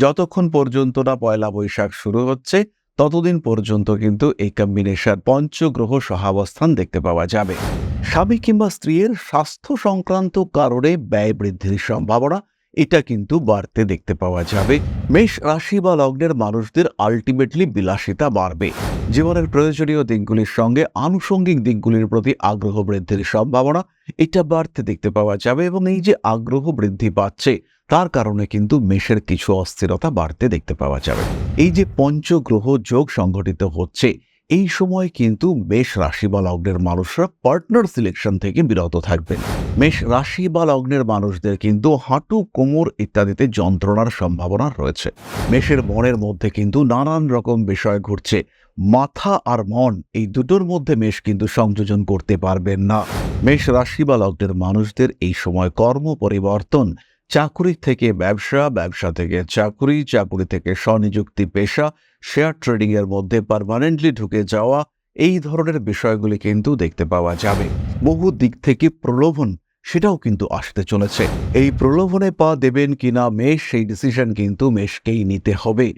যতক্ষণ পর্যন্ত না পয়লা বৈশাখ শুরু হচ্ছে, ততদিন পর্যন্ত কিন্তু এই কম্বিনেশন পঞ্চগ্রহ সহাবস্থান দেখতে পাওয়া যাবে। স্বামী কিংবা স্ত্রীর স্বাস্থ্য সংক্রান্ত কারণে ব্যয় বৃদ্ধির সম্ভাবনা, এটা কিন্তু বাড়তে দেখতে পাওয়া যাবে। মেষ রাশি বা লগ্নের মানুষদের আলটিমেটলি বিলাসিতা বাড়বে। জীবনের প্রয়োজনীয় দিকগুলির সঙ্গে আনুষঙ্গিক দিকগুলির প্রতি আগ্রহ বৃদ্ধির সম্ভাবনা, এটা বাড়তে দেখতে পাওয়া যাবে এবং এই যে আগ্রহ বৃদ্ধি পাচ্ছে তার কারণে কিন্তু মেষের কিছু অস্থিরতা বাড়তে দেখতে পাওয়া যাবে। এই যে পঞ্চগ্রহ যোগ সংঘটিত হচ্ছে, এই সময় কিন্তু মেষ রাশি বা লগ্নের মানুষরা পার্টনার সিলেকশন থেকে বিরত থাকবেন। মেষ রাশি বা লগ্নের মানুষদের কিন্তু হাঁটু, কোমর ইত্যাদিতে যন্ত্রণার সম্ভাবনা রয়েছে। মেষের মনের মধ্যে কিন্তু নানান রকম বিষয় ঘুরছে। মাথা আর মন এই দুটোর মধ্যে মেষ কিন্তু সংযোজন করতে পারবেন না। মেষ রাশি বা লগ্নের মানুষদের এই সময় কর্ম পরিবর্তন চাকুরি থেকে ব্যবসা ব্যবসা থেকে চাকুরি চাকুরি থেকে স্বনিযুক্তি পেশা শেয়ার ট্রেডিংয়ের মধ্যে পারমানেন্টলি ঢুকে যাওয়া, এই ধরনের বিষয়গুলি কিন্তু দেখতে পাওয়া যাবে। বহু দিক থেকে প্রলোভন সেটাও কিন্তু আসতে চলেছে। এই প্রলোভনে পা দেবেন কিনা, মেষ, সেই ডিসিশন কিন্তু মেষকেই নিতে হবে।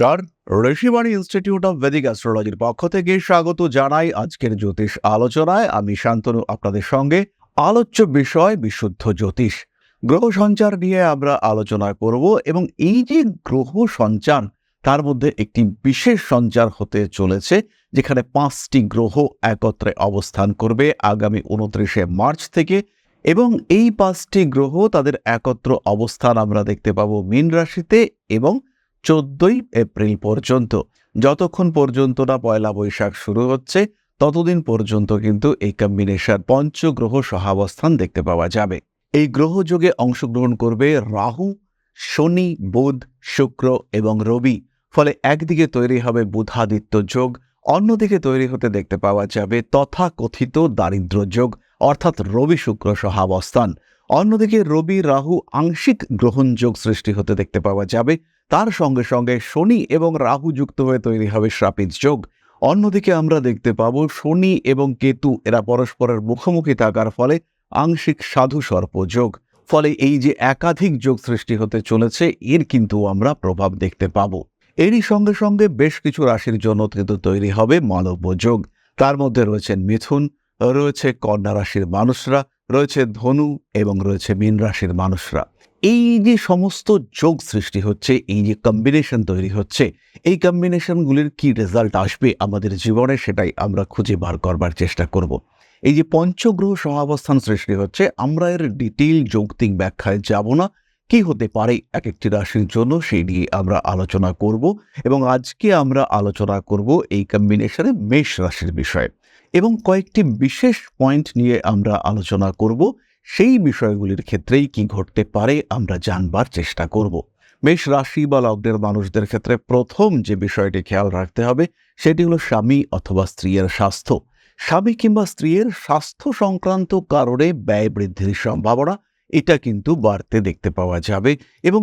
নমস্কার। ঋষিবাণী ইনস্টিটিউট অফ ভেদিক অ্যাস্ট্রোলজির পক্ষ থেকে স্বাগত জানাই আজকের জ্যোতিষ আলোচনায়। আমি শান্তনু, আপনাদের সঙ্গে আলোচ্য বিষয় বিশুদ্ধ জ্যোতিষ। গ্রহ সঞ্চার নিয়ে আমরা আলোচনা করব এবং এই যে গ্রহ সঞ্চার, তার মধ্যে একটি বিশেষ সঞ্চার হতে চলেছে, যেখানে পাঁচটি গ্রহ একত্রে অবস্থান করবে আগামী উনত্রিশে মার্চ থেকে এবং এই পাঁচটি গ্রহ তাদের একত্র অবস্থান আমরা দেখতে পাবো মীন রাশিতে এবং চোদ্দই এপ্রিল পর্যন্ত। যতক্ষণ পর্যন্ত না পয়লা বৈশাখ শুরু হচ্ছে, ততদিন পর্যন্ত কিন্তু এই কম্বিনেশন পঞ্চগ্রহ সহাবস্থান দেখতে পাওয়া যাবে। এই গ্রহযোগে অংশগ্রহণ করবে রাহু, শনি, বুধ, শুক্র এবং রবি। ফলে একদিকে তৈরি হবে বুধাদিত্য যোগ, অন্যদিকে তৈরি হতে দেখতে পাওয়া যাবে তথাকথিত দারিদ্র যোগ, অর্থাৎ রবি শুক্র সহাবস্থান। অন্যদিকে রবি, রাহু আংশিক গ্রহণযোগ সৃষ্টি হতে দেখতে পাওয়া যাবে তার সঙ্গে সঙ্গে শনি এবং রাহু যুক্ত হয়ে তৈরি হবে শ্রাপিত যোগ। অন্যদিকে আমরা দেখতে পাব শনি এবং কেতু এরা পরস্পরের মুখোমুখি থাকার ফলে আংশিক সাধু সর্প যোগ। ফলে এই যে একাধিক যোগ সৃষ্টি হতে চলেছে, এর কিন্তু আমরা প্রভাব দেখতে পাব। এরই সঙ্গে সঙ্গে বেশ কিছু রাশির জন্য কিন্তু তৈরি হবে মানব যোগ। তার মধ্যে রয়েছেন মিথুন, রয়েছে কন্যা রাশির মানুষরা, রয়েছে ধনু এবং রয়েছে মীন রাশির মানুষরা। এই যে সমস্ত যোগ সৃষ্টি হচ্ছে, এই যে কম্বিনেশন তৈরি হচ্ছে, এই কম্বিনেশনগুলির কি রেজাল্ট আসবে আমাদের জীবনে সেটাই আমরা খুঁজে বার করবার চেষ্টা করব। এই যে পঞ্চগ্রহ সহাবস্থান সৃষ্টি হচ্ছে, আমরা এর ডিটেইল যৌক্তিক ব্যাখ্যায় যাব না। কি হতে পারে এক একটি রাশির জন্য সেই নিয়ে আমরা আলোচনা করব এবং আজকে আমরা আলোচনা করব এই কম্বিনেশনে মেষ রাশির বিষয়ে। এবং কয়েকটি বিশেষ পয়েন্ট নিয়ে আমরা আলোচনা করব। সেই বিষয়গুলির ক্ষেত্রেই কি ঘটতে পারে আমরা জানবার চেষ্টা করব। মেষ রাশি বা লগ্নের মানুষদের ক্ষেত্রে প্রথম যে বিষয়টি খেয়াল রাখতে হবে, সেটি হলো স্বামী অথবা স্ত্রীর স্বাস্থ্য। স্বামী কিংবা স্ত্রীর স্বাস্থ্য সংক্রান্ত কারণে ব্যয় বৃদ্ধির সম্ভাবনা, এটা কিন্তু বাড়তে দেখতে পাওয়া যাবে এবং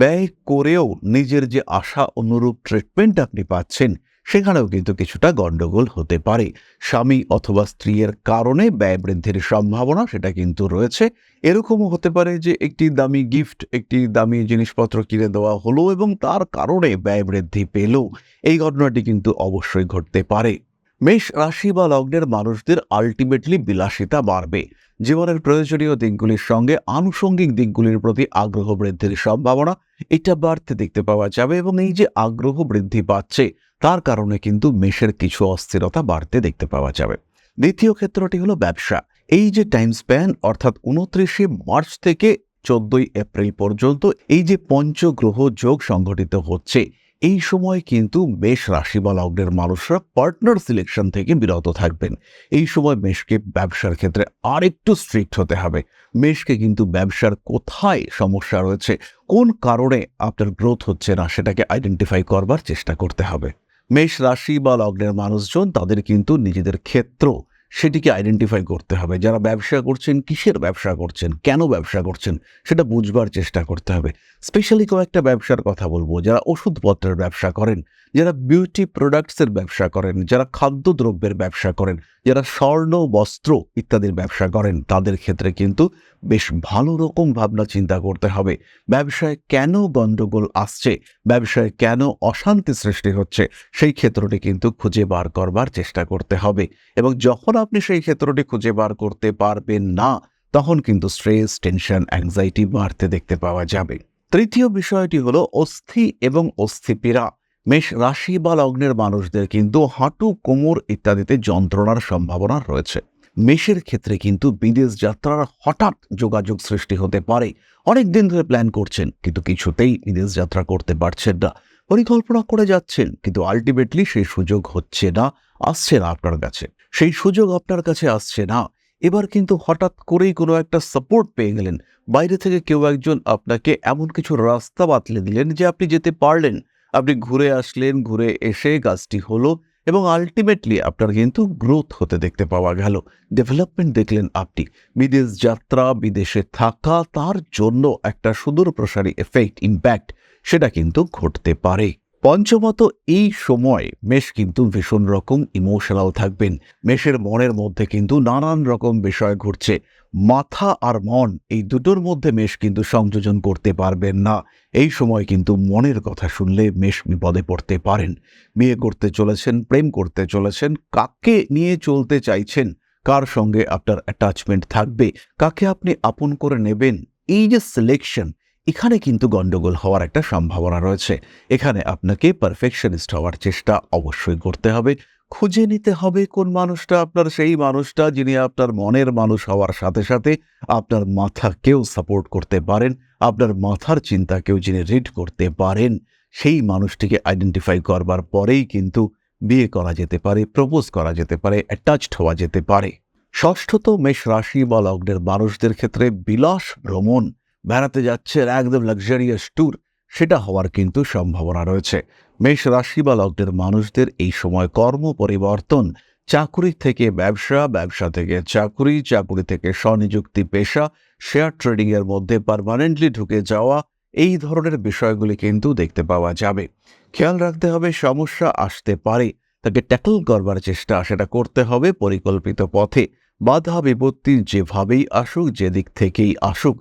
ব্যয় করেও নিজের যে আশা অনুরূপ ট্রিটমেন্ট আপনি পাচ্ছেন সেখানেও কিন্তু কিছুটা গণ্ডগোল হতে পারে। স্বামী অথবা স্ত্রীর কারণে ব্যয় বৃদ্ধির সম্ভাবনা সেটা কিন্তু রয়েছে। এরকমও হতে পারে যে একটি দামি গিফট একটি দামি জিনিসপত্র কিনে দেওয়া হলো এবং তার কারণে ব্যয় বৃদ্ধি পেল। এই ঘটনাটি কিন্তু অবশ্যই ঘটতে পারে। মেষ রাশি বা লগ্নের মানুষদের আলটিমেটলি বিলাসিতা বাড়বে। জীবনের প্রয়োজনীয় দিকগুলির সঙ্গে আনুষঙ্গিক দিকগুলির প্রতি আগ্রহ বৃদ্ধির সম্ভাবনা এটা বাড়তে দেখতে পাওয়া যাবে এবং এই যে আগ্রহ বৃদ্ধি পাচ্ছে তার কারণে কিন্তু মেষের কিছু অস্থিরতা বাড়তে দেখতে পাওয়া যাবে। দ্বিতীয় ক্ষেত্রটি হলো ব্যবসা। এই যে টাইম স্প্যান অর্থাৎ উনত্রিশে মার্চ থেকে চোদ্দই এপ্রিল পর্যন্ত এই যে পঞ্চগ্রহ যোগ সংঘটিত হচ্ছে, এই সময় কিন্তু মেষ রাশি বা লগ্নের মানুষরা পার্টনার সিলেকশন থেকে বিরত থাকবেন। এই সময় মেষকে ব্যবসার ক্ষেত্রে আরেকটু স্ট্রিক্ট হতে হবে। মেষকে কিন্তু ব্যবসার কোথায় সমস্যা রয়েছে, কোন কারণে আপনার গ্রোথ হচ্ছে না, সেটাকে আইডেন্টিফাই করবার চেষ্টা করতে হবে। মেষ রাশি বা লগ্নের মানুষজন তাদের কিন্তু নিজেদের ক্ষেত্র সেটিকে আইডেন্টিফাই করতে হবে। যারা ব্যবসা করছেন, কিসের ব্যবসা করছেন, কেন ব্যবসা করছেন, সেটা বুঝবার চেষ্টা করতে হবে। স্পেশালি কয়েকটা ব্যবসার কথা বলব। যারা ওষুধপত্রের ব্যবসা করেন যারা বিউটি প্রোডাক্টসের ব্যবসা করেন, যারা খাদ্যদ্রব্যের ব্যবসা করেন, যারা স্বর্ণ, বস্ত্র ইত্যাদির ব্যবসা করেন, তাদের ক্ষেত্রে কিন্তু বেশ ভালো রকম ভাবনা চিন্তা করতে হবে। ব্যবসায় কেন গণ্ডগোল আসছে? ব্যবসায় কেন অশান্তি সৃষ্টি হচ্ছে? সেই ক্ষেত্রটি কিন্তু খুঁজে বার করবার চেষ্টা করতে হবে। এবং যখন আপনি সেই ক্ষেত্রটি খুঁজে বার করতে পারবেন না, তখন কিন্তু স্ট্রেস টেনশন অ্যাংজাইটি বাড়তে দেখতে পাওয়া যাবে। তৃতীয় বিষয়টি হলো অস্থি এবং অস্থিপীড়া। মেষ রাশি বা লগ্নের মানুষদের কিন্তু হাঁটু, কোমর ইত্যাদিতে যন্ত্রণার সম্ভাবনা রয়েছে। মেষের ক্ষেত্রে কিন্তু বিদেশ যাত্রার হঠাৎ যোগাযোগ সৃষ্টি হতে পারে। অনেক দিন ধরে প্ল্যান করছেন, কিন্তু কিছুতেই বিদেশ যাত্রা করতে পারছেন না। পরিকল্পনা করে যাচ্ছেন, কিন্তু আলটিমেটলি সেই সুযোগ হচ্ছে না, আসছে না আপনার কাছে। সেই সুযোগ আপনার কাছে আসছে না। এবার কিন্তু হঠাৎ করেই কোনো একটা সাপোর্ট পেয়ে গেলেন। বাইরে থেকে কেউ একজন আপনাকে এমন কিছু রাস্তা বাতলে দিলেন যে আপনি যেতে পারলেন। আপনি ঘুরে আসলেন, ঘুরে এসে কাজটি হলো এবং আলটিমেটলি আপনার কিন্তু গ্রোথ হতে দেখতে পাওয়া গেল। ডেভেলপমেন্ট দেখলেন আপনি। বিদেশ যাত্রা, বিদেশে থাকা, তার জন্য একটা সুদূর প্রসারী এফেক্ট ইম্প্যাক্ট সেটা কিন্তু ঘটতে পারে। পঞ্চমত, এই সময় মেষ কিন্তু ভীষণ রকম ইমোশনাল থাকবেন। মেষের মনের মধ্যে কিন্তু নানান রকম বিষয় ঘুরছে। মাথা আর মন, এই দুটোর মধ্যে মেষ কিন্তু সংযোজন করতে পারবেন না। এই সময় কিন্তু মনের কথা শুনলে মেষ বিপদে পড়তে পারেন। বিয়ে করতে চলেছেন, প্রেম করতে চলেছেন, কাকে নিয়ে চলতে চাইছেন, কার সঙ্গে আপনার অ্যাটাচমেন্ট থাকবে, কাকে আপনি আপন করে নেবেন, এই যে সিলেকশন এখানে কিন্তু গণ্ডগোল হওয়ার একটা সম্ভাবনা রয়েছে। এখানে আপনাকে পারফেকশনিস্ট হওয়ার চেষ্টা অবশ্যই করতে হবে। খুঁজে নিতে হবে কোন মানুষটা আপনার সেই মানুষটা যিনি আপনার মনের মানুষ হওয়ার সাথে সাথে আপনার মাথাকেও সাপোর্ট করতে পারেন, আপনার মাথার চিন্তাকেও যিনি রিড করতে পারেন, সেই মানুষটিকে আইডেন্টিফাই করবার পরেই কিন্তু বিয়ে করা যেতে পারে প্রপোজ করা যেতে পারে অ্যাটাচড হওয়া যেতে পারে। ষষ্ঠত মেষ রাশি বা লগ্নের মানুষদের ক্ষেত্রে বিলাস ভ্রমণ বেড়াতে যাচ্ছেন একদম লাক্সারিয়াস ট্যুর সেটা হওয়ার কিন্তু সম্ভাবনা রয়েছে। মেষ রাশি বা লগ্নের মানুষদের এই সময় কর্ম পরিবর্তন চাকুরি থেকে ব্যবসা ব্যবসা থেকে চাকুরি চাকুরি থেকে স্বনিযুক্তি, পেশা শেয়ার ট্রেডিং এর মধ্যে পারমানেন্টলি ঢুকে যাওয়া, এই ধরনের বিষয়গুলি কিন্তু দেখতে পাওয়া যাবে। খেয়াল রাখতে হবে, সমস্যা আসতে পারে। তাকে ট্যাকল করবার চেষ্টা, সেটা করতে হবে পরিকল্পিত পথে। বাধা বিপত্তি যেভাবেই আসুক, যেদিক থেকেই আসুক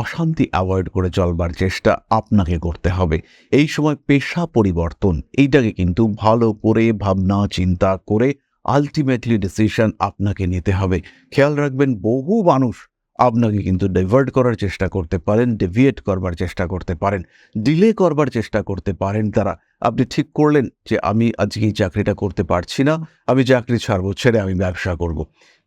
অশান্তি অ্যাভয়েড করে চলবার চেষ্টা আপনাকে করতে হবে। এই সময় পেশা পরিবর্তন, এইটাকে কিন্তু ভালো করে ভাবনা চিন্তা করে আলটিমেটলি ডিসিশন আপনাকে নিতে হবে। খেয়াল রাখবেন, বহু মানুষ আপনাকে কিন্তু ডাইভার্ট করার চেষ্টা করতে পারেন ডেভিয়েট করবার চেষ্টা করতে পারেন ডিলে করবার চেষ্টা করতে পারেন তারা। আপনি ঠিক করলেন যে আমি আজকে এই চাকরিটা করতে পারছি না, আমি চাকরি ছাড়বো, ছেড়ে আমি ব্যবসা করব।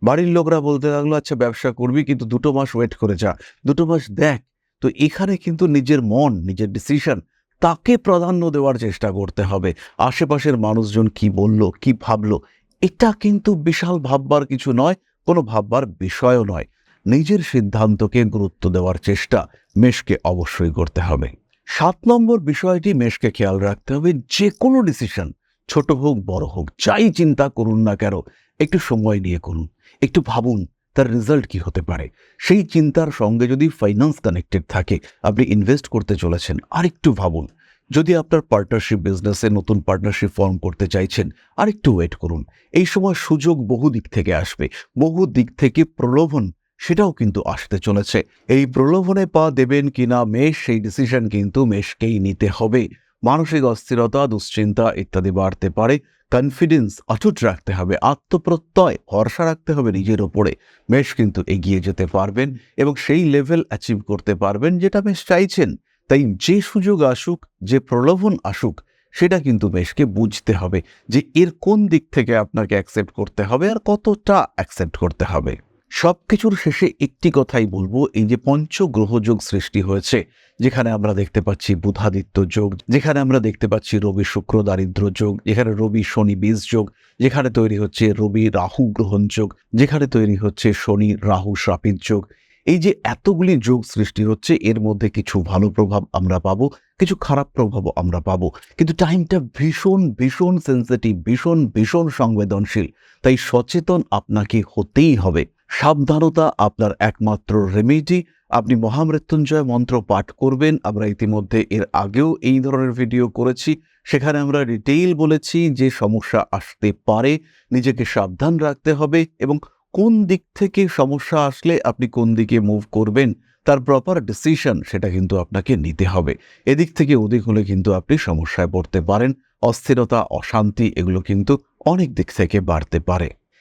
বাড়ির লোকরা বলতে লাগল আচ্ছা ব্যবসা করবি, কিন্তু দুটো মাস ওয়েট করে যা। দুটো মাস দেখ। তো এখানে কিন্তু নিজের মন, নিজের ডিসিশন তাকে প্রাধান্য দেওয়ার চেষ্টা করতে হবে। আশেপাশের মানুষজন কি বলল, কি ভাবলো, এটা কিন্তু বিশাল ভাববার কিছু নয়, কোনো ভাববার বিষয়ও নয়। নিজের সিদ্ধান্তকে গুরুত্ব দেওয়ার চেষ্টা মেষকে অবশ্যই করতে হবে। সাত নম্বর বিষয়টি মেষকে খেয়াল রাখতে হবে, যে কোনো ডিসিশন ছোট হোক, বড় হোক, যাই চিন্তা করুন না কেন একটু সময় নিয়ে করুন, একটু ভাবুন তার রেজাল্ট কি হতে পারে। সেই চিন্তার সঙ্গে যদি ফাইন্যান্স কানেক্টেড থাকে, আপনি ইনভেস্ট করতে চলেছেন, আরেকটু ভাবুন। যদি আপনার পার্টনারশিপ বিজনেসে নতুন পার্টনারশিপ ফর্ম করতে চাইছেন, আরেকটু ওয়েট করুন। এই সময় সুযোগ বহু দিক থেকে আসবে, বহু দিক থেকে প্রলোভন সেটাও কিন্তু আসতে চলেছে। এই প্রলোভনে পা দেবেন কিনা মেষ, সেই ডিসিশন কিন্তু মেষকেই নিতে হবে। মানসিক অস্থিরতা, দুশ্চিন্তা ইত্যাদি বাড়তে পারে। কনফিডেন্স অটুট রাখতে হবে, আত্মপ্রত্যয়, ভরসা রাখতে হবে নিজের ওপরে। মেশ কিন্তু এগিয়ে যেতে পারবেন এবং সেই লেভেল অ্যাচিভ করতে পারবেন যেটা মেশ চাইছেন। তাই যে সুযোগ আসুক, যে প্রলোভন আসুক, সেটা কিন্তু মেশকে বুঝতে হবে যে এর কোন দিক থেকে আপনাকে অ্যাকসেপ্ট করতে হবে আর কতটা অ্যাকসেপ্ট করতে হবে। সব কিছুর শেষে একটি কথাই বলব, এই যে পঞ্চগ্রহযোগ সৃষ্টি হয়েছে, যেখানে আমরা দেখতে পাচ্ছি বুধাদিত্য যোগ, যেখানে আমরা দেখতে পাচ্ছি রবি শুক্র দারিদ্র যোগ, যেখানে রবি শনি বীজ যোগ, যেখানে তৈরি হচ্ছে রবি রাহু গ্রহণ যোগ, যেখানে তৈরি হচ্ছে শনি রাহু শ্রাপিত যোগ। এই যে এতগুলি যোগ সৃষ্টি হচ্ছে, এর মধ্যে কিছু ভালো প্রভাব আমরা পাবো, কিছু খারাপ প্রভাবও আমরা পাবো। কিন্তু টাইমটা ভীষণ ভীষণ সেন্সিটিভ ভীষণ ভীষণ সংবেদনশীল। তাই সচেতন আপনাকে হতেই হবে। সাবধানতা আপনার একমাত্র রেমেডি আপনি মহামৃত্যুঞ্জয় মন্ত্র পাঠ করবেন। আমরা ইতিমধ্যে এর আগেও এই ধরনের ভিডিও করেছি। সেখানে আমরা ডিটেইল বলেছি যে সমস্যা আসতে পারে। নিজেকে সাবধান রাখতে হবে এবং কোন দিক থেকে সমস্যা আসলে আপনি কোন দিকে মুভ করবেন, তার প্রপার ডিসিশন সেটা কিন্তু আপনাকে নিতে হবে। এদিক থেকে ওদিক হলে কিন্তু আপনি সমস্যায় পড়তে পারেন। অস্থিরতা, অশান্তি এগুলো কিন্তু অনেক দিক থেকে বাড়তে পারে।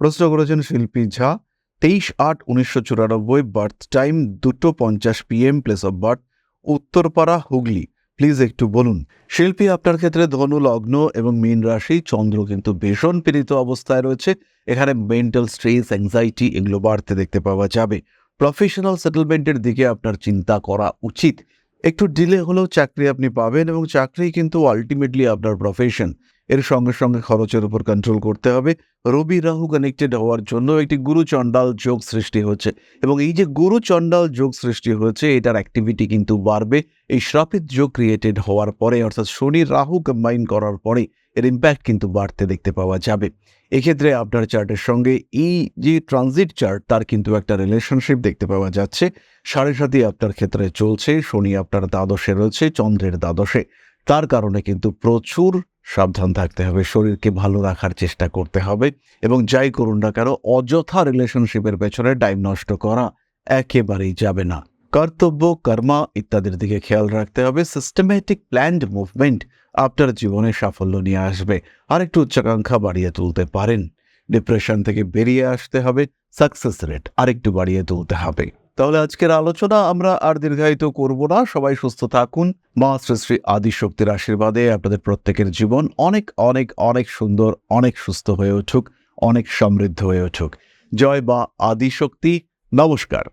প্রশ্ন করেছেন শিল্পী ঝা, তেইশ আট উনিশশো চুরানব্বই বার্থ টাইম দুটো পঞ্চাশ PM place of birth, Uttarpara Hooghly. Please একটু বলুন। শিল্পী আপনার ক্ষেত্রে ধনু, লগ্ন এবং মীন রাশি, চন্দ্র কিন্তু ভীষণ পীড়িত অবস্থায় রয়েছে। এখানে মেন্টাল স্ট্রেস অ্যাংজাইটি এগুলো বাড়তে দেখতে পাওয়া যাবে। প্রফেশনাল সেটেলমেন্টের দিকে আপনার চিন্তা করা উচিত। একটু ডিলে হলেও চাকরি আপনি পাবেন এবং চাকরি কিন্তু আলটিমেটলি আপনার প্রফেশন এর সঙ্গে সঙ্গে খরচের উপর কন্ট্রোল করতে হবে। রবি রাহু কানেক্টেড হওয়ার জন্য একটি গুরু চণ্ডাল যোগ সৃষ্টি হচ্ছে এবং এই যে গুরু চণ্ডাল যোগ সৃষ্টি হয়েছে, এটার অ্যাক্টিভিটি কিন্তু বাড়বে। এই শ্রাপিত যোগ ক্রিয়েটেড হওয়ার পরে, অর্থাৎ শনি রাহু কম্বাইন করার পরে, এর ইম্প্যাক্ট কিন্তু বাড়তে দেখতে পাওয়া যাবে। এক্ষেত্রে আপনার চার্টের সঙ্গে এই যে ট্রানজিট চার্ট তার কিন্তু একটা রিলেশনশিপ দেখতে পাওয়া যাচ্ছে। সাড়ে সাতই আপনার ক্ষেত্রে চলছে, শনি আপনার দ্বাদশে রয়েছে, চন্দ্রের দ্বাদশে। তার কারণে কিন্তু প্রচুর সাবধান থাকতে হবে, শরীরকে ভালো রাখার চেষ্টা করতে হবে এবং যাই করুন না কেন, অযথা রিলেশনশিপের পেছনে টাইম নষ্ট করা একেবারেই যাবে না। কর্তব্য, কর্মা ইত্যাদির দিকে খেয়াল রাখতে হবে সিস্টেমেটিক প্ল্যান্ড মুভমেন্ট আপনার জীবনে সাফল্য নিয়ে আসবে। আর একটু উচ্চাকাঙ্ক্ষা বাড়িয়ে তুলতে পারেন। ডিপ্রেশন থেকে বেরিয়ে আসতে হবে সাকসেস রেট আরেকটু বাড়িয়ে তুলতে হবে। তাহলে আজকের আলোচনা আমরা আর দীর্ঘায়িত করব না। সবাই সুস্থ থাকুন। মা শ্রী শ্রী আদিশক্তির আশীর্বাদে আপনাদের প্রত্যেকের জীবন অনেক অনেক অনেক সুন্দর, অনেক সুস্থ হয়ে উঠুক, অনেক সমৃদ্ধ হয়ে উঠুক। জয় বা আদিশক্তি। নমস্কার।